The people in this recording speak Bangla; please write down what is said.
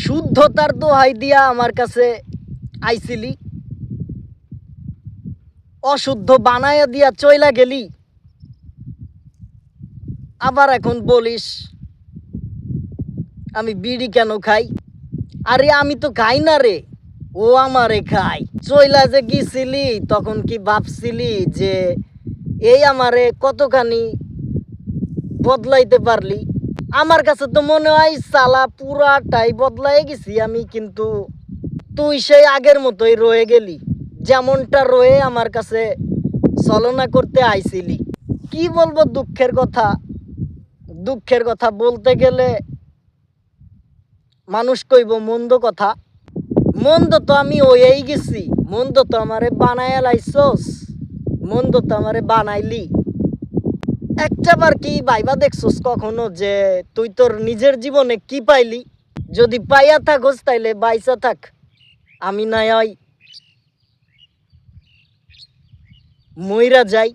শুদ্ধতার দোহাই দিয়া আমার কাছে আইছিলি। অশুদ্ধ বানায়া দিয়া চইলা গেলি। আবার এখন বলিস, আমি বিড়ি কেন খাই? আরে আমি তো খাই না রে, ও আমারে খাই চইলা যে গিয়েছিলি তখন কি ভাবছিলি যে এই আমারে কতখানি বদলাইতে পারলি? আমার কাছে তো মনে হয় সালা পুরাটাই বদলাই গেছি আমি, কিন্তু তুই সেই আগের মতোই রয়ে গেলি, যেমনটা রয়ে আমার কাছে চলনা করতে আইছিলি। কি বলব দুঃখের কথা? দুঃখের কথা বলতে গেলে মানুষ কইব মন্দ কথা। মন্দ তো আমি ওয়েই গেছি, মন্দ তো আমারে বানায় লাইছস, মন্দ তো আমারে বানাইলি। একটাবার কি ভাইবা দেখছোস কখনো যে তুই তোর নিজের জীবনে কি পাইলি? যদি পাইয়া থাকোস তাইলে বাইসা থাক। আমি নাই হয় মইরা যাই।